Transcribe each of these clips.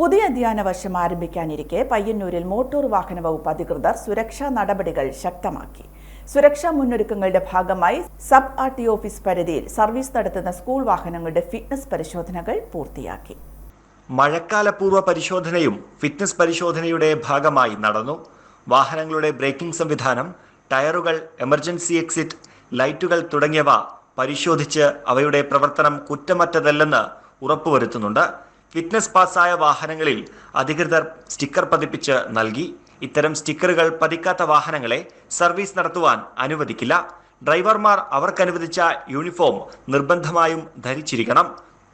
പുതിയ അധ്യയന വർഷം ആരംഭിക്കാനിരിക്കെ പയ്യന്നൂരിൽ മോട്ടോർ വാഹന വകുപ്പ് അധികൃതർ സുരക്ഷാ നടപടികൾ ശക്തമാക്കി. സുരക്ഷാ മുന്നൊരുക്കങ്ങളുടെ ഭാഗമായി സബ് ആർ ടി ഓഫീസ് പരിധിയിൽ സർവീസ് നടത്തുന്ന സ്കൂൾ വാഹനങ്ങളുടെ ഫിറ്റ്നസ് പരിശോധനകൾ പൂർത്തിയാക്കി. മഴക്കാലപൂർവ പരിശോധനയും ഫിറ്റ്നസ് പരിശോധനയുടെ ഭാഗമായി നടന്നു. വാഹനങ്ങളുടെ ബ്രേക്കിംഗ് സംവിധാനം ടയറുകൾ എമർജൻസി എക്സിറ്റ് ലൈറ്റുകൾ തുടങ്ങിയവ പരിശോധിച്ച് അവയുടെ പ്രവർത്തനം കുറ്റമറ്റതല്ലെന്ന് ഉറപ്പുവരുത്തുന്നുണ്ട്. ഫിറ്റ്നസ് പാസ്സായ വാഹനങ്ങളിൽ അധികൃതർ സ്റ്റിക്കർ പതിപ്പിച്ച് നൽകി. ഇത്തരം സ്റ്റിക്കറുകൾ പതിക്കാത്ത വാഹനങ്ങളെ സർവീസ് നടത്തുവാൻ അനുവദിക്കില്ല. ഡ്രൈവർമാർ അവർക്കനുവദിച്ച യൂണിഫോം നിർബന്ധമായും ധരിച്ചിരിക്കണം.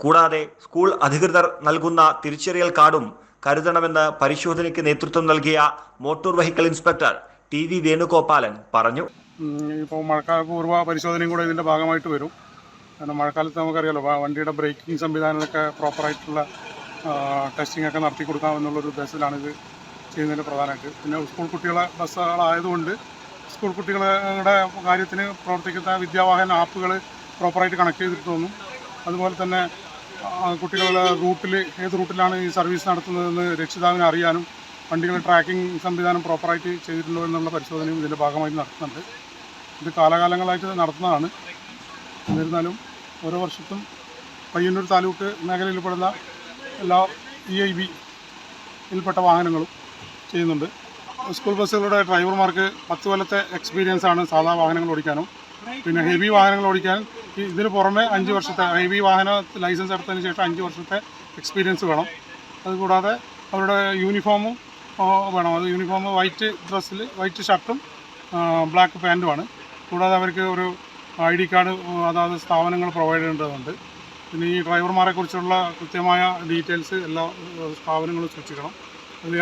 കൂടാതെ സ്കൂൾ അധികൃതർ നൽകുന്ന തിരിച്ചറിയൽ കാർഡും കരുതണമെന്ന് പരിശോധനയ്ക്ക് നേതൃത്വം നൽകിയ motor vehicle inspector T V Venugopalan പറഞ്ഞു. ഇപ്പോൾ മഴക്കാല പൂർവ പരിശോധനയും കൂടെ ഇതിന്റെ ഭാഗമായിട്ട് വരും. കാരണം മഴക്കാലത്ത് നമുക്കറിയാലോ വണ്ടിയുടെ ബ്രേക്കിംഗ് സംവിധാനമൊക്കെ പ്രോപ്പറായിട്ടുള്ള ടെസ്റ്റിംഗ് ഒക്കെ നടത്തി കൊടുക്കാമെന്നുള്ളൊരു ഉദ്ദേശത്തിലാണ് ഇത് ചെയ്യുന്നതിന് പ്രധാനമായിട്ട്. പിന്നെ സ്കൂൾ കുട്ടികളെ ബസ്സുകളായതുകൊണ്ട് സ്കൂൾ കുട്ടികളുടെ കാര്യത്തിന് പ്രവർത്തിക്കുന്ന വിദ്യാവാഹന ആപ്പുകൾ പ്രോപ്പറായിട്ട് കണക്ട് ചെയ്തിട്ട് തോന്നും. അതുപോലെ തന്നെ കുട്ടികളുടെ റൂട്ടിൽ ഏത് റൂട്ടിലാണ് ഈ സർവീസ് നടത്തുന്നതെന്ന് രക്ഷിതാവിനെ അറിയാനും വണ്ടികളുടെ ട്രാക്കിംഗ് സംവിധാനം പ്രോപ്പറായിട്ട് ചെയ്തിട്ടുണ്ടോ എന്നുള്ള പരിശോധനയും ഇതിന്റെ ഭാഗമായിട്ട് നടത്തുന്നുണ്ട് ഇത് കാലകാലങ്ങളായിട്ട് നടത്തുന്നതാണ്. എന്നിരുന്നാലും ഓരോ വർഷത്തും പയ്യന്നൂർ താലൂക്ക് മേഖലയിൽപ്പെടുന്ന എല്ലാ ഇ ഐ ബിയിൽപ്പെട്ട വാഹനങ്ങളും ചെയ്യുന്നുണ്ട്. സ്കൂൾ ബസ്സുകളുടെ ഡ്രൈവർമാർക്ക് പത്ത് കൊല്ലത്തെ എക്സ്പീരിയൻസ് ആണ് സാധാ വാഹനങ്ങൾ ഓടിക്കാനും. പിന്നെ ഹെവി വാഹനങ്ങൾ ഓടിക്കാൻ ഇതിന് പുറമെ അഞ്ച് വർഷത്തെ ഹെവി വാഹന ലൈസൻസ് എടുത്തതിന് ശേഷം അഞ്ച് വർഷത്തെ എക്സ്പീരിയൻസ് വേണം. അതുകൂടാതെ അവരുടെ യൂണിഫോമും വേണം. അത് യൂണിഫോം വൈറ്റ് ഡ്രസ്സിൽ വൈറ്റ് ഷർട്ടും ബ്ലാക്ക് പാന്റുമാണ് കൂടാതെ അവർക്ക് ഒരു ഐ ഡി കാർഡ് അതാത് സ്ഥാപനങ്ങൾ പ്രൊവൈഡ് ചെയ്യേണ്ടതുണ്ട്. പിന്നെ ഈ ഡ്രൈവർമാരെ കുറിച്ചുള്ള കൃത്യമായ ഡീറ്റെയിൽസ് എല്ലാ സ്ഥാപനങ്ങളും സൂക്ഷിക്കണം.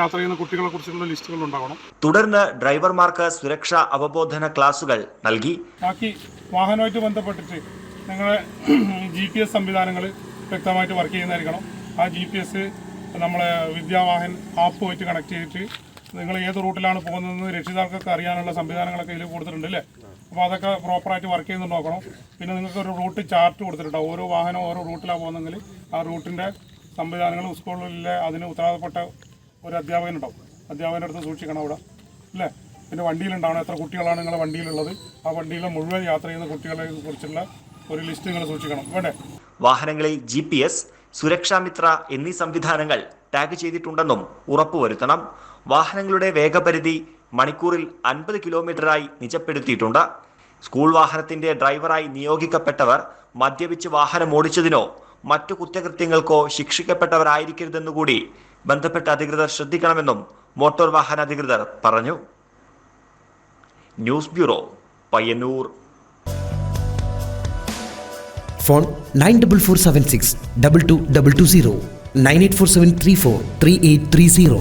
യാത്ര ചെയ്യുന്ന കുട്ടികളെ കുറിച്ചുള്ള ലിസ്റ്റുകൾ ഉണ്ടാവണം. തുടർന്ന് ഡ്രൈവർമാർക്ക് സുരക്ഷാ അവബോധന ക്ലാസുകൾ നൽകി. ബാക്കി വാഹനവുമായിട്ട് ബന്ധപ്പെട്ടിട്ട് നിങ്ങളെ ജി പി എസ് സംവിധാനങ്ങൾ വ്യക്തമായിട്ട് വർക്ക് ചെയ്യുന്നതായിരിക്കണം. ആ ജി പി എസ് നമ്മളെ വിദ്യാവാഹൻ ആപ്പുമായിട്ട് കണക്ട് ചെയ്തിട്ട് നിങ്ങൾ ഏത് റൂട്ടിലാണ് പോകുന്നതെന്ന് രക്ഷിതാക്കൾക്ക് അറിയാനുള്ള സംവിധാനങ്ങളൊക്കെ ഇതിൽ കൊടുത്തിട്ടുണ്ട് അല്ലേ? അപ്പോൾ അതൊക്കെ പ്രോപ്പറായിട്ട് വർക്ക് ചെയ്യുന്നു നോക്കണം. പിന്നെ നിങ്ങൾക്ക് ഒരു റൂട്ട് ചാർട്ട് കൊടുത്തിട്ടുണ്ട്. ഓരോ വാഹനം ഓരോ റൂട്ടിലാണ് പോകുന്നതെങ്കിൽ ആ റൂട്ടിന്റെ സംവിധാനങ്ങൾ സ്കൂളിലെ അതിന് ഉത്തരവാദപ്പെട്ട ഒരു അധ്യാപകനുണ്ടാവും. അധ്യാപകന്റെ അടുത്ത് സൂക്ഷിക്കണം അവിടെ അല്ലേ? പിന്നെ വണ്ടിയിലുണ്ടാവണം. എത്ര കുട്ടികളാണ് നിങ്ങളുടെ വണ്ടിയിലുള്ളത്? ആ വണ്ടിയിൽ മുഴുവൻ യാത്ര ചെയ്യുന്ന കുട്ടികളെ കുറിച്ചുള്ള ഒരു ലിസ്റ്റ് നിങ്ങൾ സൂക്ഷിക്കണം. വേണ്ടേ? വാഹനങ്ങളിൽ ജി സുരക്ഷാമിത്ര എന്നീ സംവിധാനങ്ങൾ ടാഗ് ചെയ്തിട്ടുണ്ടെന്നും ഉറപ്പുവരുത്തണം. വാഹനങ്ങളുടെ വേഗപരിധി മണിക്കൂറിൽ അൻപത് കിലോമീറ്ററായി നിജപ്പെടുത്തിയിട്ടുണ്ട്. സ്കൂൾ വാഹനത്തിന്റെ ഡ്രൈവറായി നിയോഗിക്കപ്പെട്ടവർ മദ്യപിച്ച് വാഹനം ഓടിച്ചതിനോ മറ്റു കുറ്റകൃത്യങ്ങൾക്കോ ശിക്ഷിക്കപ്പെട്ടവരായിരിക്കരുതെന്നുകൂടി ബന്ധപ്പെട്ട അധികൃതർ ശ്രദ്ധിക്കണമെന്നും മോട്ടോർ വാഹന അധികൃതർ പറഞ്ഞു. News bureau Payyanur. Phone nine double four seven six double two double two zero. Nine eight four seven three four three eight three zero